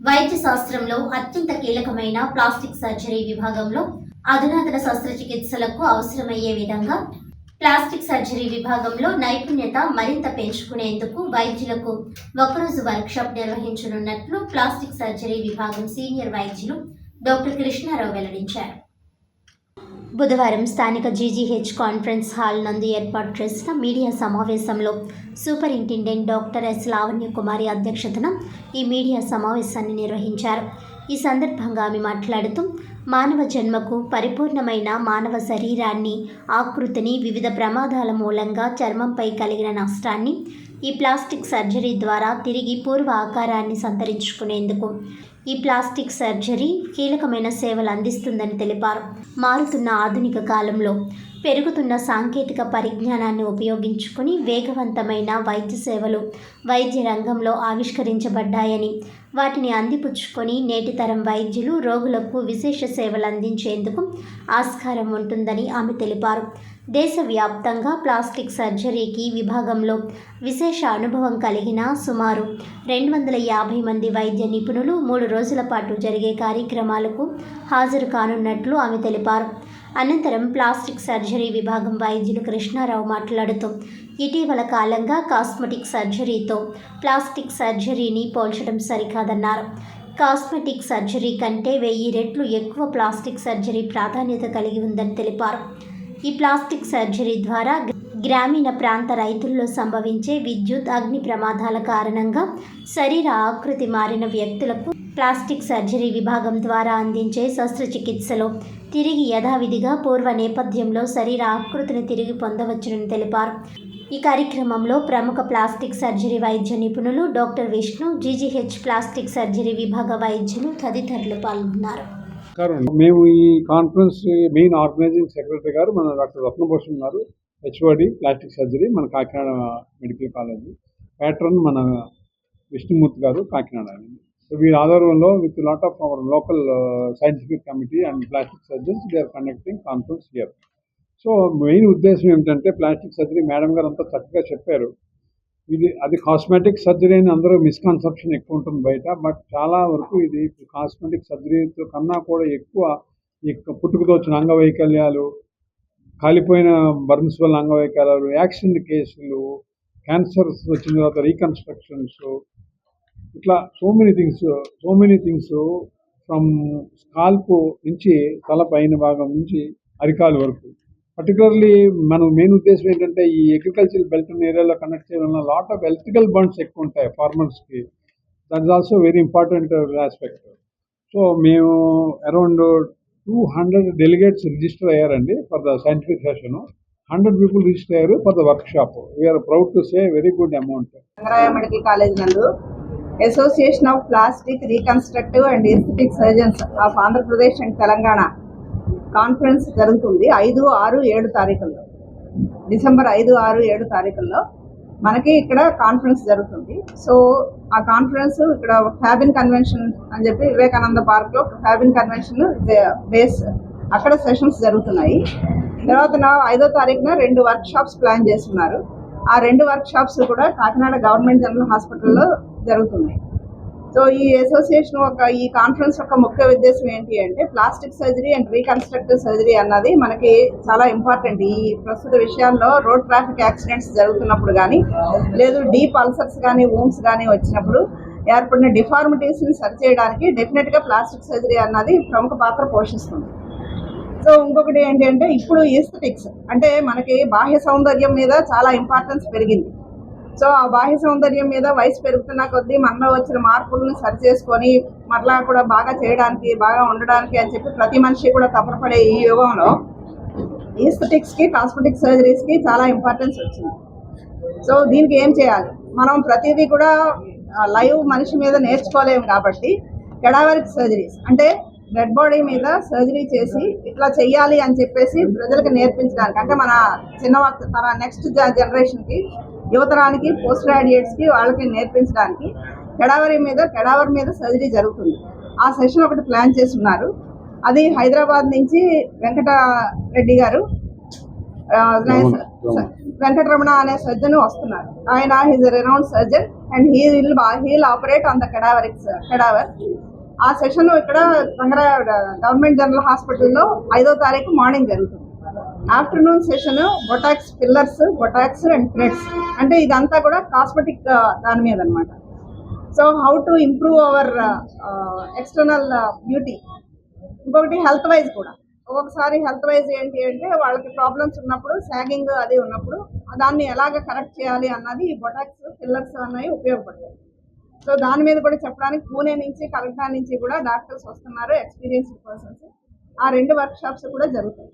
వైద్య శాస్త్రంలో అత్యంత కీలకమైన ప్లాస్టిక్ సర్జరీ విభాగంలో అధునాతన శస్త్రచికిత్సలకు అవసరమయ్యే విధంగా ప్లాస్టిక్ సర్జరీ విభాగంలో నైపుణ్యత మరింత పెంచుకునేందుకు వైద్యులకు ఒకరోజు వర్క్షాప్ నిర్వహించనున్నట్లు ప్లాస్టిక్ సర్జరీ విభాగం సీనియర్ వైద్యులు డాక్టర్ కృష్ణారావు వెల్లడించారు. బుధవారం స్థానిక జీజీహెచ్ కాన్ఫరెన్స్ హాల్ నందు ఏర్పాటు చేసిన మీడియా సమావేశంలో superintendent doctor S. Lavanya Kumari అధ్యక్షతన ఈ మీడియా సమావేశాన్ని నిర్వహించారు. ఈ సందర్భంగా ఆమె మాట్లాడుతూ మానవ జన్మకు పరిపూర్ణమైన మానవ శరీరాన్ని ఆకృతిని వివిధ ప్రమాదాల మూలంగా చర్మంపై కలిగిన నష్టాన్ని ఈ ప్లాస్టిక్ సర్జరీ ద్వారా తిరిగి పూర్వ ఆకారాన్ని సంతరించుకునేందుకు ఈ ప్లాస్టిక్ సర్జరీ కీలకమైన సేవలు అందిస్తుందని తెలిపారు. మారుతున్న ఆధునిక కాలంలో పెరుగుతున్న సాంకేతిక పరిజ్ఞానాన్ని ఉపయోగించుకుని వేగవంతమైన వైద్య సేవలు వైద్య రంగంలో ఆవిష్కరించబడ్డాయని వాటిని అందిపుచ్చుకొని నేటి తరం వైద్యులు రోగులకు విశేష సేవలు అందించేందుకు ఆస్కారం ఉంటుందని ఆమె తెలిపారు. దేశవ్యాప్తంగా ప్లాస్టిక్ సర్జరీకి విభాగంలో విశేష అనుభవం కలిగిన సుమారు రెండు వందల యాభై మంది వైద్య నిపుణులు మూడు రోజుల పాటు జరిగే కార్యక్రమాలకు హాజరు కానున్నట్లు ఆమె తెలిపారు. అనంతరం ప్లాస్టిక్ సర్జరీ విభాగం వైద్యులు కృష్ణారావు మాట్లాడుతూ ఇటీవల కాలంగా కాస్మెటిక్ సర్జరీతో ప్లాస్టిక్ సర్జరీని పోల్చడం సరికాదన్నారు. కాస్మెటిక్ సర్జరీ కంటే వెయ్యి రెట్లు ఎక్కువ ప్లాస్టిక్ సర్జరీ ప్రాధాన్యత కలిగి ఉందని తెలిపారు. ఈ ప్లాస్టిక్ సర్జరీ ద్వారా గ్రామీణ ప్రాంత రైతుల్లో సంభవించే విద్యుత్ అగ్ని ప్రమాదాల కారణంగా శరీర ఆకృతి మారిన వ్యక్తులకు ప్లాస్టిక్ సర్జరీ విభాగం ద్వారా అందించే శస్త్రచికిత్సలో తిరిగి యథావిధిగా పూర్వ నేపథ్యంలో శరీర ఆకృతిని తిరిగి పొందవచ్చునని తెలిపారు. ఈ కార్యక్రమంలో ప్రముఖ ప్లాస్టిక్ సర్జరీ వైద్య నిపుణులు doctor Vishnu GGH plastic surgery విభాగ వైద్యులు తదితరులు పాల్గొన్నారు. మేము ఈ కాన్ఫరెన్స్ మెయిన్ ఆర్గనైజింగ్ సెక్రటరీ గారు మన డాక్టర్ రత్నభూషణ్ గారు. హెచ్ఓడి ప్లాస్టిక్ సర్జరీ మన కాకినాడ మెడికల్ కాలేజీ ప్యాట్రన్ మన విష్ణుమూర్తి గారు కాకినాడ సో వీరి ఆధ్వర్యంలో with lot of our local scientific committee and plastic surgeons they are conducting conference here so main ఉద్దేశం ఏమిటంటే ప్లాస్టిక్ సర్జరీ మేడం గారు అంతా చక్కగా చెప్పారు. ఇది అది కాస్మెటిక్ సర్జరీ అని అందరూ మిస్కన్సెప్షన్ ఎక్కువ ఉంటుంది బయట బట్ చాలా వరకు ఇది కాస్మెటిక్ సర్జరీతో కన్నా కూడా ఎక్కువ ఈ పుట్టుకతో వచ్చిన అంగవైకల్యాలు కాలిపోయిన బర్న్స్ వల్ల అంగవైకల్యాలు యాక్సిడెంట్ కేసులు క్యాన్సర్స్ వచ్చిన తర్వాత రీకన్స్ట్రక్షన్స్ ఇట్లా so many things so many things from scalp నుంచి తల పైన భాగం నుంచి అరికాలు వరకు. పర్టికులర్లీ మనం మెయిన్ ఉద్దేశం ఏంటంటే ఈ అగ్రికల్చర్ బెల్ట్ ఏరియాలో కనెక్ట్ చేయడం వల్ల లాట్ ఆఫ్ ఎలక్ట్రికల్ బండ్స్ ఎక్కువ ఉంటాయి ఫార్మర్స్కి that is also very important aspect so మేము around two hundred delegates register అయ్యారండి for the scientific session hundred people register అయ్యారు for the workshop we are proud to say very good amount Rangaraya medical college నందు association of plastic reconstructive and aesthetic surgeons of Andhra Pradesh and Telangana conference జరుగుతుంది ఐదు ఆరు ఏడు తారీఖుల్లో. December ఐదు ఆరు ఏడు తారీఖుల్లో. మనకి ఇక్కడ కాన్ఫరెన్స్ జరుగుతుంది. సో ఆ కాన్ఫరెన్స్ ఇక్కడ ఫ్యాబిన్ కన్వెన్షన్ అని చెప్పి వివేకానంద పార్క్లో ఫ్యాబిన్ కన్వెన్షన్ బేస్ అక్కడ సెషన్స్ జరుగుతున్నాయి. తర్వాత నా ఐదో తారీఖున రెండు వర్క్ షాప్స్ ప్లాన్ చేస్తున్నారు. ఆ రెండు వర్క్ షాప్స్ కూడా కాకినాడ గవర్నమెంట్ జనరల్ హాస్పిటల్లో జరుగుతున్నాయి. సో ఈ అసోసియేషన్ ఒక ఈ కాన్ఫరెన్స్ యొక్క ముఖ్య ఉద్దేశం ఏంటి అంటే plastic surgery and reconstructive surgery అన్నది మనకి చాలా ఇంపార్టెంట్. ఈ ప్రస్తుత విషయాల్లో రోడ్ ట్రాఫిక్ యాక్సిడెంట్స్ జరుగుతున్నప్పుడు కానీ లేదు డీప్ అల్సర్స్ కానీ వూమ్స్ కానీ వచ్చినప్పుడు ఏర్పడిన డిఫార్మిటీస్ని సరి చేయడానికి డెఫినెట్గా ప్లాస్టిక్ సర్జరీ అన్నది ప్రముఖ పాత్ర పోషిస్తుంది. సో ఇంకొకటి ఏంటి అంటే ఇప్పుడు ఈస్థెటిక్స్ అంటే మనకి బాహ్య సౌందర్యం మీద చాలా ఇంపార్టెన్స్ పెరిగింది. సో ఆ బాహ్య సౌందర్యం మీద వయసు పెరుగుతున్న కొద్దీ మనలో వచ్చిన మార్పులను సరి చేసుకొని మరలా కూడా బాగా చేయడానికి బాగా ఉండడానికి అని చెప్పి ప్రతి మనిషి కూడా తపనపడే ఈ యుగంలో ఈస్థెటిక్స్కి కాస్మెటిక్ సర్జరీస్కి చాలా ఇంపార్టెన్స్ వచ్చింది. సో దీనికి ఏం చేయాలి? మనం ప్రతిదీ కూడా లైవ్ మనిషి మీద నేర్చుకోలేము కాబట్టి కెడావరిక్ సర్జరీస్ అంటే డెడ్ బాడీ మీద సర్జరీ చేసి ఇట్లా చెయ్యాలి అని చెప్పేసి ప్రజలకు నేర్పించడానికి. అంటే మన చిన్న తన నెక్స్ట్ జనరేషన్కి యువతరానికి పోస్ట్ గ్రాడ్యుయేట్స్కి వాళ్ళకి నేర్పించడానికి కెడావరి మీద కెడావర్ మీద సర్జరీ జరుగుతుంది. ఆ సెషన్ ఒకటి ప్లాన్ చేస్తున్నారు. అది హైదరాబాద్ నుంచి వెంకట రెడ్డి గారు. వెంకటరమణ అనే సర్జన్ వస్తున్నారు. ఆయన he's renowned surgeon and he will heal operate on the cadaverics cadaver ఆ సెషన్ ఇక్కడ గవర్నమెంట్ జనరల్ హాస్పిటల్లో ఐదో తారీఖు మార్నింగ్ జరుగుతుంది. Afternoon session botox fillers botox and threads. అంటే ఇదంతా కూడా కాస్మెటిక్ దాని మీద అనమాట so how to improve our external beauty. ఇంకొకటి హెల్త్ వైజ్ కూడా. ఒక్కొక్కసారి హెల్త్ వైజ్ ఏంటి అంటే వాళ్ళకి ప్రాబ్లమ్స్ ఉన్నప్పుడు సాగింగ్ అది ఉన్నప్పుడు దాన్ని ఎలాగ కరెక్ట్ చేయాలి అన్నది ఈ బొటాక్స్ ఫిల్లర్స్ అనేవి ఉపయోగపడతాయి. సో దాని మీద కూడా చెప్పడానికి పూణే నుంచి కలకటా నుంచి కూడా డాక్టర్స్ వస్తున్నారు ఎక్స్పీరియన్స్డ్ పర్సన్స్. ఆ రెండు వర్క్ షాప్స్ కూడా జరుగుతాయి.